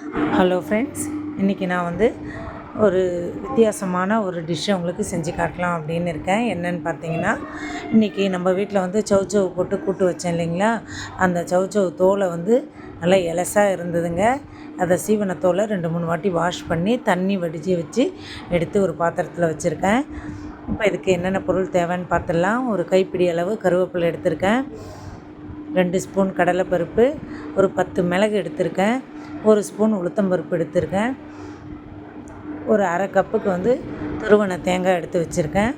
Hello friends இன்றைக்கி நான் வந்து ஒரு வித்தியாசமான ஒரு டிஷ்ஷை உங்களுக்கு செஞ்சு காட்டலாம் அப்படின்னு இருக்கேன். என்னன்னு பார்த்தீங்கன்னா இன்றைக்கி நம்ம வீட்டில் வந்து சௌச்சௌ போட்டு கூட்டு வச்சேன் இல்லைங்களா? அந்த சௌச்சௌ தோலை வந்து நல்லா எலசாக இருந்ததுங்க. அதை சீவன தோலை ரெண்டு மூணு வாட்டி வாஷ் பண்ணி தண்ணி வடித்து வச்சு எடுத்து ஒரு பாத்திரத்தில் வச்சுருக்கேன். இப்போ இதுக்கு என்னென்ன பொருள் தேவைன்னு பார்த்துடலாம். ஒரு கைப்பிடி அளவு கருவேப்பிலை எடுத்திருக்கேன். ரெண்டு ஸ்பூன் கடலைப்பருப்பு ஒரு பத்து மிளகு எடுத்திருக்கேன். ஒரு ஸ்பூன் உளுத்தம்பருப்பு எடுத்திருக்கேன். ஒரு அரை கப்புக்கு வந்து துருவனை தேங்காய் எடுத்து வச்சுருக்கேன்.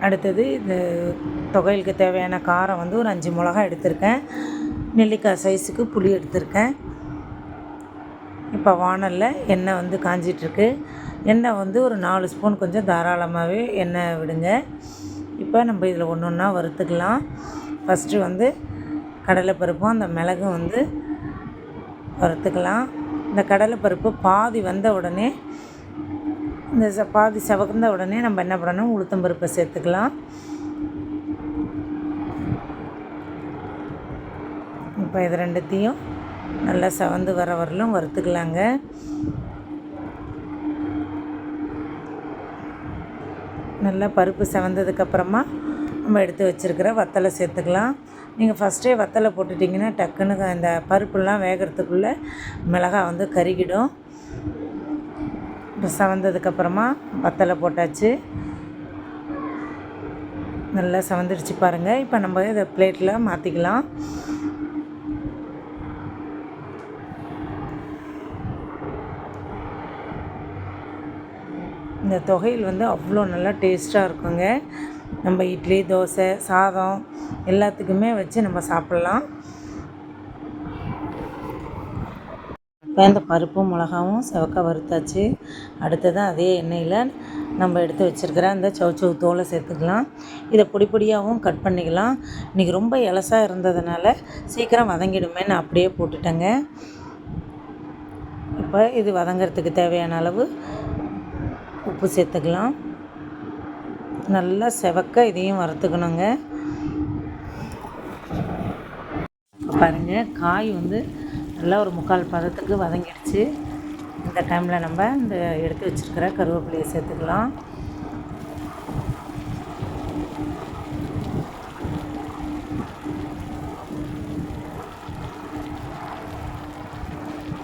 அடுத்தது இந்த தொகையிலுக்கு தேவையான காரம் வந்து ஒரு அஞ்சு மிளகா எடுத்திருக்கேன். நெல்லிக்காய் சைஸுக்கு புளி எடுத்திருக்கேன். இப்போ வானலில் எண்ணெய் வந்து காஞ்சிட்ருக்கு. எண்ணெய் வந்து ஒரு நாலு ஸ்பூன் கொஞ்சம் தாராளமாகவே எண்ணெய் விடுங்க. இப்போ நம்ம இதில் ஒன்று ஒன்றா வறுத்துக்கலாம். ஃபஸ்ட்டு வந்து கடலைப்பருப்பும் அந்த மிளகும் வந்து வறுத்துக்கலாம். இந்த கடலைப்பருப்பு பாதி வந்த உடனே இந்த ச பாதி செவந்த உடனே நம்ம என்ன பண்ணணும்? உளுத்தம் பருப்பை சேர்த்துக்கலாம். இப்போ இது ரெண்டுத்தையும் நல்லா செவந்து வர வரலும் வறுத்துக்கலாங்க. நல்லா பருப்பு செவந்ததுக்கப்புறமா நம்ம எடுத்து வச்சுருக்கிற வத்தலை சேர்த்துக்கலாம். நீங்கள் ஃபஸ்ட்டே வத்தலை போட்டுட்டிங்கன்னா டக்குன்னு அந்த பருப்புலாம் வேகிறதுக்குள்ளே மிளகாய் வந்து கருகிடும். இப்போ சவந்ததுக்கப்புறமா வத்தலை போட்டாச்சு. நல்லா சவந்துருச்சு பாருங்கள் இப்போ நம்ம இதை பிளேட்டில் மாற்றிக்கலாம் இந்த தொகையில் வந்து அவ்வளோ நல்லா டேஸ்ட்டாக இருக்குங்க. நம்ம இட்லி தோசை சாதம் எல்லாத்துக்குமே வச்சு நம்ம சாப்பிட்லாம். இப்போ இந்த பருப்பும் மிளகாவும் செவக்க வறுத்தாச்சு. அடுத்தது அதே எண்ணெயில் நம்ம எடுத்து வச்சுருக்கிற அந்த சௌச்சௌ தோலை சேர்த்துக்கலாம். இதை பொடி பொடியாகவும் கட் பண்ணிக்கலாம். இன்றைக்கி ரொம்ப இலசாக இருந்ததுனால சீக்கிரம் வதங்கிடுமே நான் அப்படியே போட்டுட்டேங்க. இப்போ இது வதங்கிறதுக்கு தேவையான அளவு உப்பு சேர்த்துக்கலாம். நல்லா செவக்க இதையும் வறுத்துக்கணுங்க. பாருங்கள் காய் வந்து நல்லா ஒரு முக்கால் பதத்துக்கு வதங்கிடுச்சு. இந்த டைமில் நம்ம இந்த எடுத்து வச்சுருக்கிற கருவேப்பிலையை சேர்த்துக்கலாம்.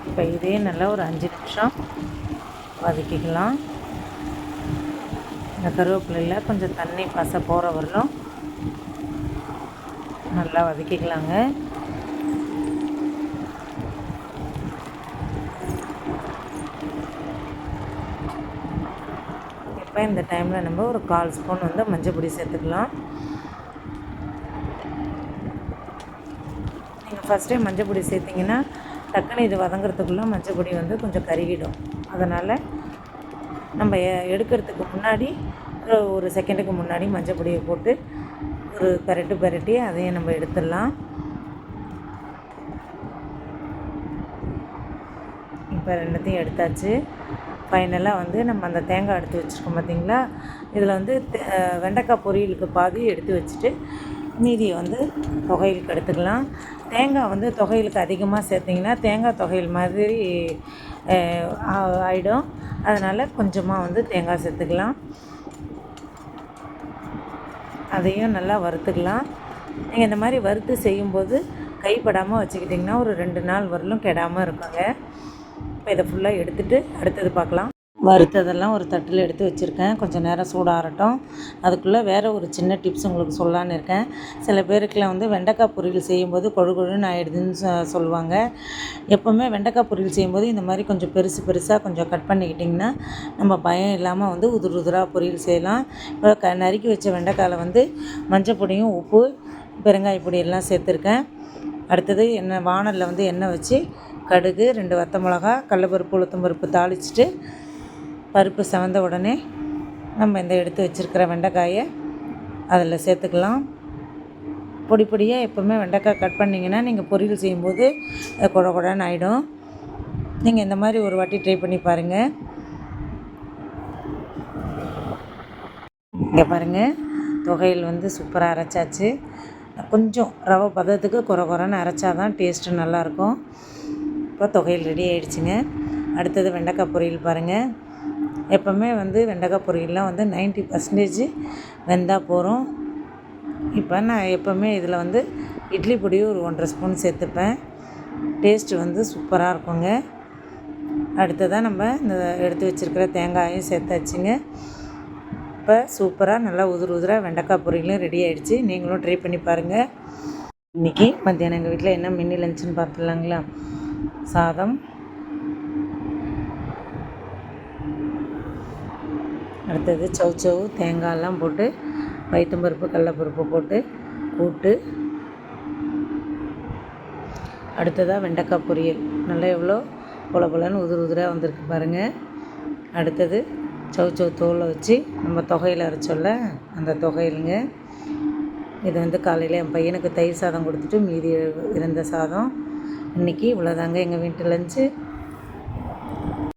இப்போ இதே நல்லா ஒரு அஞ்சு நிமிஷம் வதக்கிக்கலாம். இந்த கருவேப்பிலையில் கொஞ்சம் தண்ணி பச போகிற வரலும் நல்லா வதக்கிக்கலாங்க. இப்போ இந்த டைமில் நம்ம ஒரு கால் ஸ்பூன் வந்து மஞ்சள் பொடி சேர்த்துக்கலாம். நீங்கள் ஃபஸ்ட்டே மஞ்சள் பொடி சேர்த்திங்கன்னா டக்குன்னு இது வதங்குறதுக்குள்ளே மஞ்சள் பொடி வந்து கொஞ்சம் கருகிடும். அதனால் நம்ம எடுக்கிறதுக்கு முன்னாடி ஒரு- செகண்டுக்கு முன்னாடி மஞ்சள் பொடியை போட்டு ஒரு பெரட்டு பெரட்டி அதையும் நம்ம எடுத்துடலாம். இப்போ ரெண்டுத்தையும் எடுத்தாச்சு. ஃபைனலாக வந்து நம்ம அந்த தேங்காய் எடுத்து வச்சுருக்கோம் பார்த்தீங்களா இதில் வந்து தே- வெண்டைக்காய் பொரியலுக்கு பாதி எடுத்து வச்சுட்டு மீதியை வந்து தொகையிலுக்கு எடுத்துக்கலாம் தேங்காய் வந்து தொகையிலுக்கு அதிகமாக சேர்த்திங்கன்னா தேங்காய் தொகையில் மாதிரி ஆ- ஆயிடும். அதனால் கொஞ்சமாக வந்து தேங்காய் சேர்த்துக்கலாம். அதையும் நல்லா வறுத்துக்கலாம். நீங்கள் இந்த மாதிரி வறுத்து செய்யும்போது கைப்படாமல் வச்சுக்கிட்டிங்கன்னா ஒரு ரெண்டு நாள் வரலும் கெடாமல் இருக்குங்க. இப்போ இதை ஃபுல்லாக எடுத்துகிட்டு அடுத்தது பார்க்கலாம். வறுத்ததெல்லாம் ஒரு தட்டில் எடுத்து வச்சுருக்கேன். கொஞ்சம் நேரம் சூடாகட்டும் அதுக்குள்ளே வேறு ஒரு சின்ன டிப்ஸ் உங்களுக்கு சொல்லான்னு இருக்கேன். சில பேருக்குலாம் வந்து வெண்டைக்காய் பொரியல் செய்யும்போது கொழு கொழுன்னு ஆயிடுதுன்னு சொ- சொல்லுவாங்க. எப்போவுமே வெண்டைக்காய் பொரியல் செய்யும்போது இந்த மாதிரி கொஞ்சம் பெருசு பெருசாக கொஞ்சம் கட் பண்ணிக்கிட்டிங்கன்னா நம்ம பயம் இல்லாமல் வந்து உதிர் உதுராக பொரியல் செய்யலாம். இப்போ க நறுக்கி வச்ச வெண்டைக்காயில் வந்து மஞ்சள் பொடியும் உப்பு பெருங்காய பொடி எல்லாம் சேர்த்துருக்கேன். அடுத்தது எண்ணெய் வானலில் வந்து எண்ணெய் வச்சு கடுகு ரெண்டு வத்த மிளகா கடலப்பருப்பு உளுத்தம்பருப்பு தாளிச்சிட்டு பருப்பு செவந்த உடனே நம்ம இந்த எடுத்து வச்சுருக்கிற வெண்டைக்காயை அதில் சேர்த்துக்கலாம். பொடி பொடியாக எப்போவுமே வெண்டைக்காய் கட் பண்ணிங்கன்னா நீங்கள் பொரியல் செய்யும்போது குட குடன்னு ஆகிடும் நீங்கள் இந்த மாதிரி ஒரு வாட்டி ட்ரை பண்ணி பாருங்கள் இங்கே பாருங்கள் தொகையில் வந்து சூப்பராக அரைச்சாச்சு. கொஞ்சம் ரவை பதத்துக்கு குறை குறைன்னு அரைச்சா தான் டேஸ்ட்டு நல்லாயிருக்கும் இப்போ தொகையில் ரெடி ஆகிடுச்சிங்க அடுத்தது வெண்டைக்காய் பொரியல் பாருங்கள் எப்போவுமே வந்து வெண்டைக்காய் பொரியல்லாம் வந்து 90% பர்சன்டேஜ் வெந்தால் போகிறோம் இப்போ நான் எப்போவுமே இதில் வந்து இட்லி பொடியும் ஒரு ஒன்றரை ஸ்பூன் சேர்த்துப்பேன். டேஸ்ட்டு வந்து சூப்பராக இருக்குங்க. அடுத்ததாக நம்ம இந்த எடுத்து வச்சுருக்கிற தேங்காயும் சேர்த்தாச்சுங்க. இப்போ சூப்பராக நல்லா உதிர் உதிராக வெண்டைக்காய் பொரியலும் ரெடி ஆகிடுச்சி நீங்களும் ட்ரை பண்ணி பாருங்கள் இன்றைக்கி மத்தியானம் எங்கள் வீட்டில் என்ன மின்னி லஞ்சுன்னு பார்த்துலாங்களா சாதம் அடுத்தது சவு சவு தேங்காயெல்லாம் போட்டு பைத்தம்பருப்பு கடலப்பருப்பு போட்டு கூட்டு. அடுத்ததாக வெண்டைக்காய் பொரியல். நல்லா எவ்வளோ பொல பொலன்னு உதிர் உதிராக வந்திருக்கு பாருங்கள் அடுத்தது சௌச்சௌ தோலை வச்சு நம்ம தொகையில் அரைச்சோல்ல அந்த தொகையிலுங்க. இது வந்து காலையில் என் பையனுக்கு தயிர் சாதம் கொடுத்துட்டு மீதி இருந்த சாதம். இன்றைக்கி இவ்வளோதாங்க எங்கள் வீட்டு லஞ்சு.